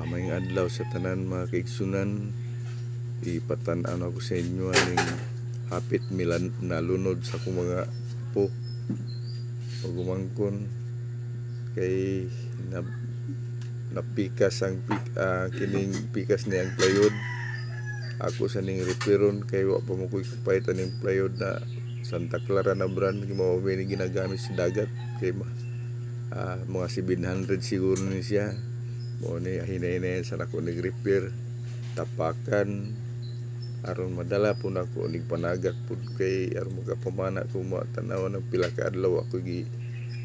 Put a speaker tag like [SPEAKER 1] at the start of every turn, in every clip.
[SPEAKER 1] Uh, may adlaw sa tanan mga kaigsunan. Ipatan-an ako sa inyo aning hapit milan nalunod sa akong mga po o kay na, napikas ang pik, ah, kining pikas niyang plywood ako sa ning reparon kay wa pa mo ko'y kapaitan ning plywood na Santa Clara na brand. May ni ginagamit sa dagat. Kay ma ah, mga 700 siguro ni siya mo ni hinay-hinay sa nako nig repair tapakan. Aron madala po na ko nig panagat pud kay aron magapamana ko mo tanaw ng pila ka adlaw ako gi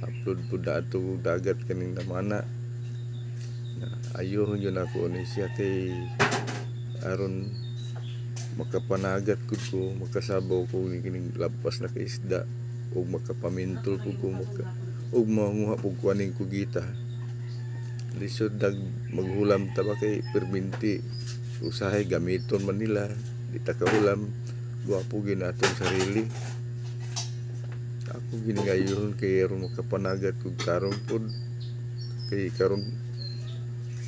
[SPEAKER 1] upload pud ato dagat kaning namana. Na ayohon yun ako ni siya kay aron makapanagat ko ko makasabaw ko ni kining labas na kay isda ug makapamintol ko ko maka ug manguha pug kuaning kugita lisod dag maghulam ta ba kay perminti. Usahay gamiton man nila. Di ta kaulam guwapo ginaton sarili. Ako giningayon kay aron makapanagat kog karon pod. Kay karon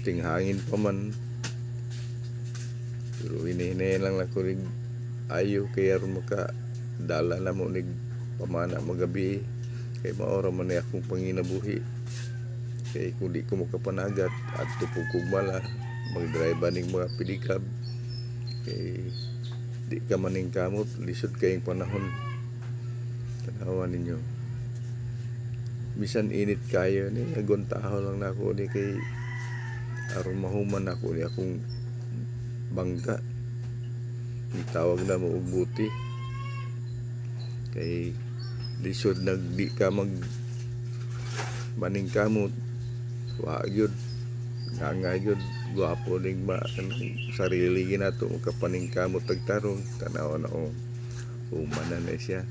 [SPEAKER 1] tinghangin pa man. Pero hinahinay lang ako rig ayo kay aron maka dala na mo nig pamana magabi. Kay maora man ni akong panginabuhi kay kung di ko makapanagat at tupog kog mala mag-drive ning mga pilikab. Kay di ka maning kamot lisod kayong panahon. Tanawan ninyo. Bisan init kayo ni agontaho lang na ako ni kay aron mahuman ako ni akong bangka. Ni tawag na mo og buti. Kay lisod nag di ka mag maning kamot wa gyud nga nga gyud gwapo ning ma sarili ginato makapaning kamot tagtarong tanaw na o umana na siya.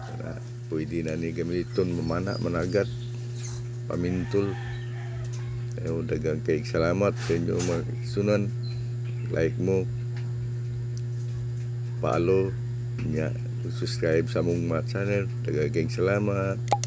[SPEAKER 1] Para pwede na ni gamiton mamana managat pamintol. Ayaw dagang kay salamat sa inyo mga sunan. Like mo follow nya subscribe sa mong channel. Dagang salamat